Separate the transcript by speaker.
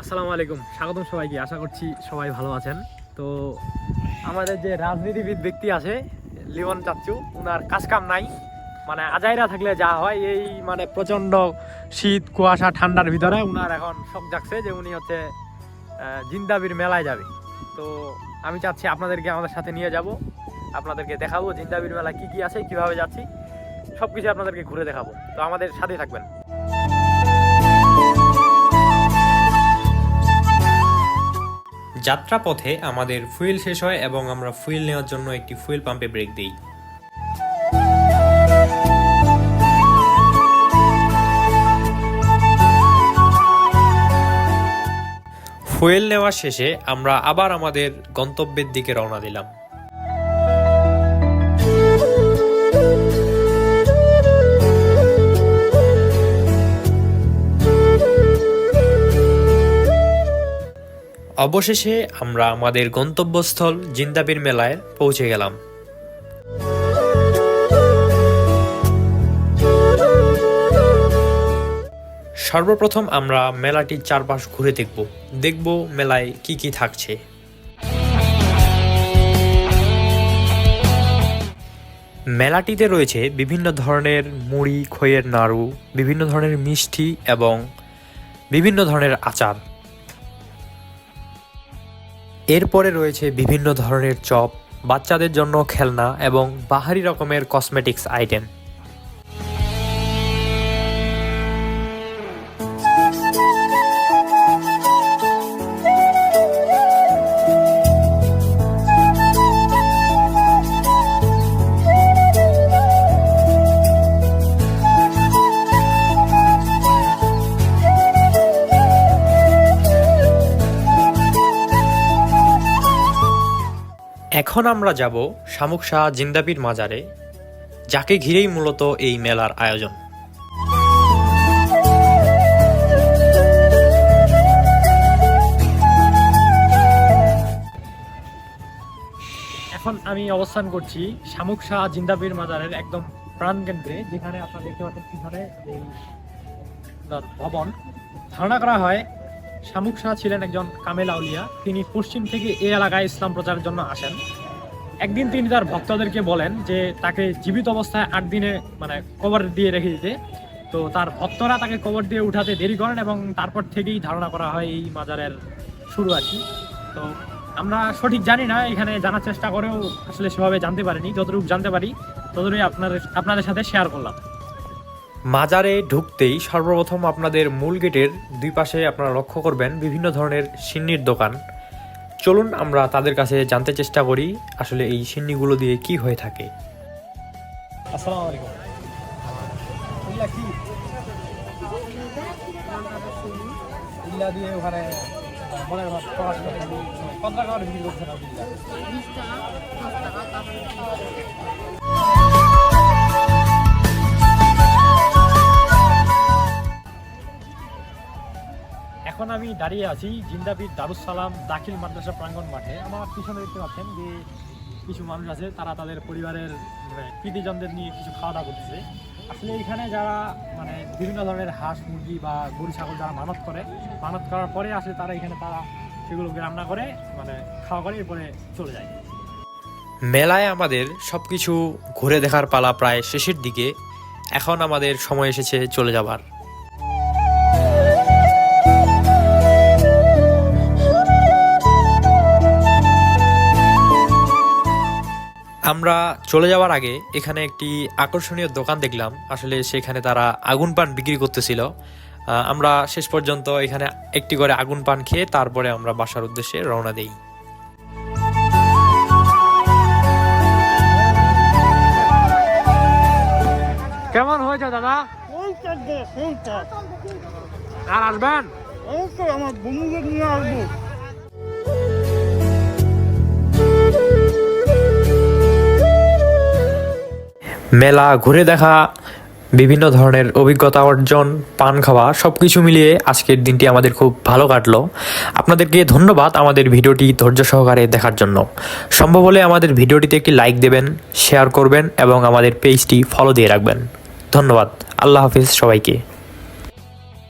Speaker 1: আসসালামু আলাইকুম। স্বাগতম সবাইকে। আশা করছি সবাই ভালো আছেন। তো আমাদের যে রাজনীতিবিদ ব্যক্তি আছে, লিওন চাচ্চু ওনার কাজ কাম নাই। মানে আজাইরা থাকলে যা হয়, এই মানে প্রচণ্ড শীত, কুয়াশা, ঠান্ডার ভিতরে উনার এখন শখ জাগছে যে উনি হচ্ছে জিন্দাবির মেলায় যাবে। তো আমি চাচ্ছি আপনাদেরকে আমাদের সাথে নিয়ে যাব। আপনাদেরকে দেখাবো জিন্দাবির মেলা কি কি আছে, কীভাবে যাচ্ছি। সব কিছু আপনাদেরকে ঘুরে দেখাবো। তো আমাদের সাথেই থাকবেন।
Speaker 2: যাত্রাপথে আমাদের ফুয়েল শেষ হয় এবং আমরা ফুয়েল নেওয়ার জন্য একটি ফুয়েল পাম্পে ব্রেক দিই। ফুয়েল নেওয়া শেষে আমরা আবার আমাদের গন্তব্যের দিকে রওনা দিলাম। অবশেষে আমরা আমাদের গন্তব্যস্থল জিন্দাবির মেলায় পৌঁছে গেলাম। সর্বপ্রথম আমরা মেলাটির চারপাশ ঘুরে দেখব। দেখব মেলায় কি কি থাকছে। মেলাটিতে রয়েছে বিভিন্ন ধরনের মুড়ি, খইয়ের নাড়ু, বিভিন্ন ধরনের মিষ্টি এবং বিভিন্ন ধরনের আচার। এরপরে রয়েছে বিভিন্ন ধরনের চপ বাচ্চাদের জন্য খেলনা এবং বাহারি রকমের কসমেটিক্স আইটেম এখন আমরা যাব শামুক শাহ জিন্দাবির মাজারে, যাকে ঘিরেই মূলত এই মেলার আয়োজন।
Speaker 1: এখন আমি অবস্থান করছি শামুক শাহ জিন্দাবির মাজারের একদম প্রাণকেন্দ্রে যেখানে আপনারা দেখতে পাচ্ছেন পিছনে ভবন। ধারণা করা হয় শামুক শাহ ছিলেন একজন কামেল আউলিয়া। তিনি পশ্চিম থেকে এই এলাকায় ইসলাম প্রচারের জন্য আসেন। একদিন তিনি তার ভক্তদেরকে বলেন যে, তাকে জীবিত অবস্থায় আট দিনে মানে কবর দিয়ে রেখে দিতে। তো তার ভক্তরা তাকে কবর দিয়ে উঠাতে দেরি করেন এবং তারপর থেকেই ধারণা করা হয় এই মাজারের শুরু আর কি। তো আমরা সঠিক জানি না, এখানে জানার চেষ্টা করেও আসলে সেভাবে জানতে পারিনি। যতটুকু জানতে পারি, ততটুকুই আপনাদের আপনাদের সাথে শেয়ার করলাম।
Speaker 2: মাজারে ঢুকতেই সর্বপ্রথম আপনাদের মূল গেটের দুই পাশে আপনারা লক্ষ্য করবেন বিভিন্ন ধরনের সিন্নির দোকান। চলুন আমরা তাদের কাছে জানতে চেষ্টা করি, আসলে এই সিন্নিগুলো দিয়ে কি হয়ে থাকে।
Speaker 1: আসসালামু আলাইকুম। আমি দাঁড়িয়ে আছি জিন্দাবির দারুসালাম দাখিল মাদ্রাসা প্রাঙ্গণ মাঠে। আমার পিছনে দেখতে পাচ্ছেন যে কিছু মানুষ আছে, তারা তাদের পরিবারের মানে কৃতিজনদের নিয়ে কিছু খাওয়া দাওয়া করতেছে। আসলে এখানে যারা মানে বিভিন্ন ধরনের হাঁস, মুরগি বা গরু, ছাগল যারা মানত করে, মানত করার পরে আসলে তারা এখানে, তারা সেগুলোকে রান্না করে মানে খাওয়া করে, এরপরে চলে যায়।
Speaker 2: মেলায় আমাদের সব কিছু ঘুরে দেখার পালা প্রায় শেষের দিকে। এখন আমাদের সময় এসেছে চলে যাবার। আমরা চলে যাওয়ার আগে এখানে একটি আকর্ষণীয় দোকান দেখলাম। আসলে সেখানে তারা আগুন পান বিক্রি করতেছিল। আমরা শেষ পর্যন্ত এখানে একটি করে আগুন পান খেয়ে তারপরে আমরা বাসার উদ্দেশ্যে রওনা দিই।
Speaker 1: কেমন হয়েছে দাদা? আর আসবেন?
Speaker 3: আমার বন্ধুদের নিয়ে আসব।
Speaker 2: মেলা, ঘুরে দেখা, বিভিন্ন ধরনের অভিজ্ঞতা অর্জন, পান খাওয়া সব কিছু মিলিয়ে আজকের দিনটি আমাদের খুব ভালো কাটলো। আপনাদেরকে ধন্যবাদ আমাদের ভিডিওটি ধৈর্য সহকারে দেখার জন্য। সম্ভব হলে আমাদের ভিডিওটিতে একটি লাইক দেবেন, শেয়ার করবেন এবং আমাদের পেজটি ফলো দিয়ে রাখবেন। ধন্যবাদ। আল্লাহ হাফিজ সবাইকে।